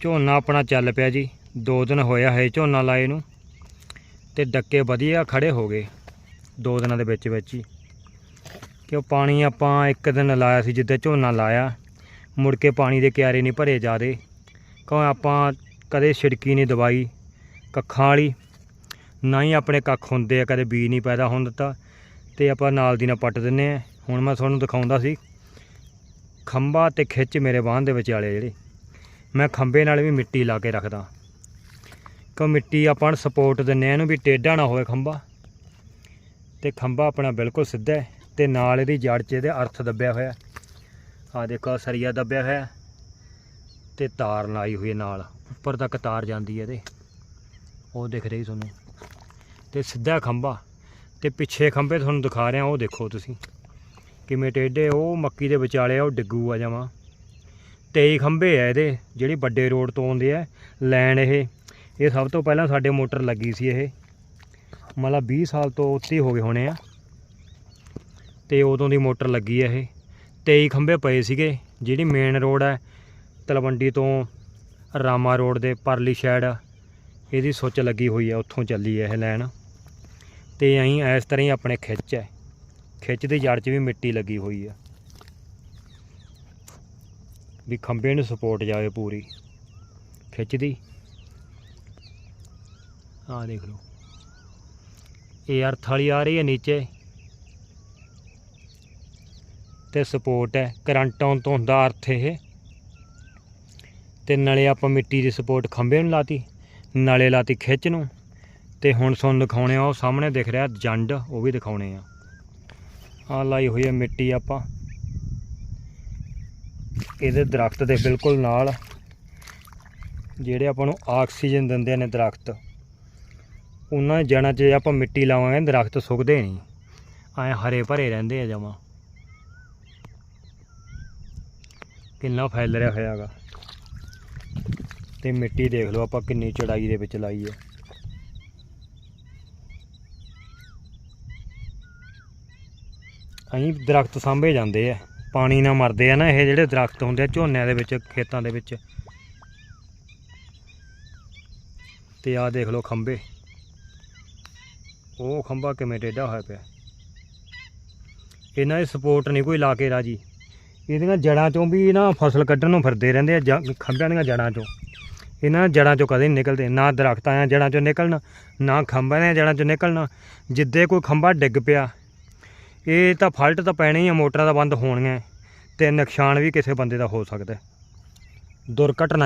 ਝੋਨਾ ਆਪਣਾ ਚੱਲ ਪਿਆ ਜੀ। ਦੋ ਦਿਨ ਹੋਇਆ ਹੈ ਝੋਨਾ ਲਾਏ ਨੂੰ ਤੇ ਡੱਕੇ ਵਧੀਆ ਖੜੇ ਹੋ ਗਏ ਦੋ ਦਿਨਾਂ ਦੇ ਵਿੱਚ ਵਿੱਚ ਹੀ। ਕਿ ਉਹ ਪਾਣੀ ਆਪਾਂ ਇੱਕ ਦਿਨ ਲਾਇਆ ਸੀ ਜਿੱਦਾਂ ਝੋਨਾ ਲਾਇਆ, ਮੁੜ ਕੇ ਪਾਣੀ ਦੇ ਕਿਆਰੇ ਨਹੀਂ ਭਰੇ ਜਾਦੇ ਕਿਉਂ ਆਪਾਂ ਕਦੇ ਛਿੜਕੀ ਨਹੀਂ ਦਵਾਈ, ਕੱਖਾਂ ਵਾਲੀ, ਨਾ ਹੀ ਆਪਣੇ ਕੱਖ ਹੁੰਦੇ ਆ, ਕਦੇ ਬੀਜ ਨਹੀਂ ਪੈਦਾ ਹੋਣ ਦਿੱਤਾ। ਤੇ ਆਪਾਂ ਨਾਲ ਦੀ ਨਾਲ ਪੱਟ ਦਿੰਨੇ ਆ। ਹੁਣ ਮੈਂ ਤੁਹਾਨੂੰ ਦਿਖਾਉਂਦਾ ਸੀ, ਖੰਭਾ ਤੇ ਖਿੱਚ ਮੇਰੇ ਬਾਂਹ ਦੇ ਵਿਚਾਲੇ ਜਿਹੜੇ। ਮੈਂ ਖੰਭੇ ਨਾਲ ਵੀ ਮਿੱਟੀ ਲਾ ਕੇ ਰੱਖਦਾ। ਕਿਉਂ ਮਿੱਟੀ ਆਪਾਂ ਨੂੰ ਸਪੋਰਟ ਦਿੰਨੇ ਆ, ਇਹਨੂੰ ਵੀ ਟੇਢਾ ਨਾ ਹੋਵੇ ਖੰਭਾ। ਤੇ ਖੰਭਾ ਆਪਣਾ ਬਿਲਕੁਲ ਸਿੱਧਾ ਹੈ ਤੇ ਨਾਲ ਇਹਦੀ ਜੜ 'ਚ ਇਹਦੇ ਅਰਥ ਦੱਬਿਆ ਹੋਇਆ। ਆ ਦੇਖੋ, ਆਹ ਸਰੀਆ ਦੱਬਿਆ ਹੋਇਆ। ਤੇ ਤਾਰ ਲਾਈ ਹੋਈ ਹੈ ਨਾਲ, ਉੱਪਰ ਤੱਕ ਤਾਰ ਜਾਂਦੀ ਹੈ ਇਹਦੇ। ਉਹ ਦਿਖ ਰਹੀ ਤੁਹਾਨੂੰ। ਤੇ ਸਿੱਧਾ ਖੰਭਾ। ਤੇ ਪਿੱਛੇ ਖੰਭੇ ਤੁਹਾਨੂੰ ਦਿਖਾ ਰਿਹਾ, ਉਹ ਦੇਖੋ ਤੁਸੀਂ। ਕਿਵੇਂ ਟੇਢੇ, ਉਹ ਮੱਕੀ ਦੇ ਵਿਚਾਲੇ ਆ, ਉਹ ਡਿੱਗੂ ਆ ਜਾਵਾਂ 23 ਖੰਭੇ ਆ ਇਹਦੇ, ਜਿਹੜੀ ਵੱਡੇ ਰੋਡ ਤੋਂ ਆਉਂਦੇ ਆ, ਲੈਣ ਇਹ। ਇਹ ਸਭ ਤੋਂ ਪਹਿਲਾਂ ਸਾਡੇ ਮੋਟਰ ਲੱਗੀ ਸੀ ਇਹ। ਮਤਲਬ 20 ਸਾਲ ਤੋਂ ਉੱਤੇ ਹੋ ਗਏ ਹੋਣੇ ਆ। ਤੇ ਉਦੋਂ ਦੀ ਮੋਟਰ ਲੱਗੀ ਆ ਇਹ। 23 ਖੰਭੇ ਪਏ ਸੀਗੇ, ਜਿਹੜੀ ਮੇਨ ਰੋਡ ਹੈ ਤਲਵੰਡੀ ਤੋਂ ਰਾਮਾ ਰੋਡ ਦੇ ਪਰਲੀ ਸਾਈਡ ਇਹਦੀ ਸੁੱਚ ਲੱਗੀ ਹੋਈ ਹੈ ਉੱਥੋਂ ਚੱਲੀ ਹੈ ਇਹ ਲਾਈਨ ਤੇ ਐਂ ਇਸ ਤਰ੍ਹਾਂ ਹੀ ਆਪਣੇ ਖਿੱਚ ਹੈ ਖਿੱਚ ਦੀ ਜੜ 'ਚ ਵੀ ਮਿੱਟੀ ਲੱਗੀ ਹੋਈ ਆ। ਵੀ ਖੰਭੇ ਨੂੰ ਸਪੋਰਟ ਜਾਵੇ ਪੂਰੀ। ਖਿੱਚ ਦੀ ਆਹ ਦੇਖ ਲਓ। ਇਹ ਅਰਥ ਵਾਲੀ ਆ ਰਹੀ ਹੈ ਨੀਚੇ। ਤੇ ਸਪੋਰਟ ਹੈ। ਕਰੰਟ ਆਉਣ ਤੋਂ ਹੁੰਦਾ ਅਰਥ ਇਹ। ਤੇ ਨਾਲੇ ਆਪਾਂ ਮਿੱਟੀ ਦੀ ਸਪੋਰਟ ਖੰਭੇ ਨੂੰ ਲਾਤੀ। ਨਾਲੇ ਲਾਤੀ ਖਿੱਚ ਨੂੰ। ਤੇ ਹੁਣ ਤੁਹਾਨੂੰ ਦਿਖਾਉਣੇ ਆ, ਉਹ ਸਾਹਮਣੇ ਦਿਖ ਰਿਹਾ ਜੰਡ, ਉਹ ਵੀ ਦਿਖਾਉਣੇ ਆ। ਆ ਲਾਈ ਹੋਈ ਹੈ ਮਿੱਟੀ ਆਪਾਂ। ਇਹਦੇ ਦਰਖਤ ਦੇ ਬਿਲਕੁਲ ਨਾਲ, ਜਿਹੜੇ ਆਪਾਂ ਨੂੰ ਆਕਸੀਜਨ ਦਿੰਦੇ ਨੇ ਦਰਖਤ, ਉਹਨਾਂ ਜੜਾਂ 'ਚ ਆਪਾਂ ਮਿੱਟੀ ਲਾਵਾਂਗੇ, ਦਰਖਤ ਸੁੱਕਦੇ ਨਹੀਂ। ਐ ਹਰੇ ਭਰੇ ਰਹਿੰਦੇ ਆ ਜਮਾਂ। ਕਿੰਨਾ ਫੈਲ ਰਿਹਾ ਹੋਇਆਗਾ। ਤੇ ਮਿੱਟੀ ਦੇਖ ਲਓ ਆਪਾਂ ਕਿੰਨੀ ਚੜਾਈ ਦੇ ਵਿੱਚ ਲਾਈ ਹੈ ਅਹੀਂ ਦਰਖਤ ਸਾਂਭੇ ਜਾਂਦੇ ਆ। ਪਾਣੀ ਨਾਲ ਮਰਦੇ ਆ ਨਾ, ਇਹ ਜਿਹੜੇ ਦਰਖਤ ਹੁੰਦੇ ਆ, ਝੋਨਿਆਂ ਦੇ ਵਿੱਚ, ਖੇਤਾਂ ਦੇ ਵਿੱਚ। ਤੇ ਆਹ ਦੇਖ ਲਓ ਖੰਭੇ। ਉਹ ਖੰਭਾ ਕਿਵੇਂ ਟੇਢਾ ਹੋਇਆ ਪਿਆ। ਇਹਨਾਂ ਦੀ ਸਪੋਰਟ ਨਹੀਂ ਕੋਈ ਲਾ ਕੇ ਰਾਜੀ। ਇਹਦੀਆਂ ਜੜਾਂ ਚੋਂ ਵੀ ਨਾ ਫਸਲ ਕੱਢਣ ਨੂੰ ਫਿਰਦੇ ਰਹਿੰਦੇ ਆ, ਜ- ਖੰਭਿਆਂ ਦੀਆਂ ਜੜਾਂ ਚੋਂ। ਇਹਨਾਂ ਜੜਾਂ ਚੋਂ ਕਦੇ ਨਹੀਂ ਨਿਕਲਦੇ। ਨਾ ਦਰਖਤਾਂ ਦੀਆਂ ਜੜਾਂ ਚੋਂ ਨਿਕਲਣ, ਨਾ ਖੰਭਾਂ ਦੀਆਂ ਜੜਾਂ ਚੋਂ ਨਿਕਲਣਾ। ਜਿੱਦੇ ਕੋਈ ਖੰਭਾ ਡਿੱਗ ਪਿਆ ਇਹ ਤਾਂ ਫਾਲਟ ਤਾਂ ਪੈਣੀ ਹੀ ਆ, ਮੋਟਰਾਂ ਤਾਂ ਬੰਦ ਹੋਣੀਆਂ ਤੇ ਨੁਕਸਾਨ ਵੀ ਕਿਸੇ ਬੰਦੇ ਦਾ ਹੋ ਸਕਦਾ ਦੁਰਘਟਨਾ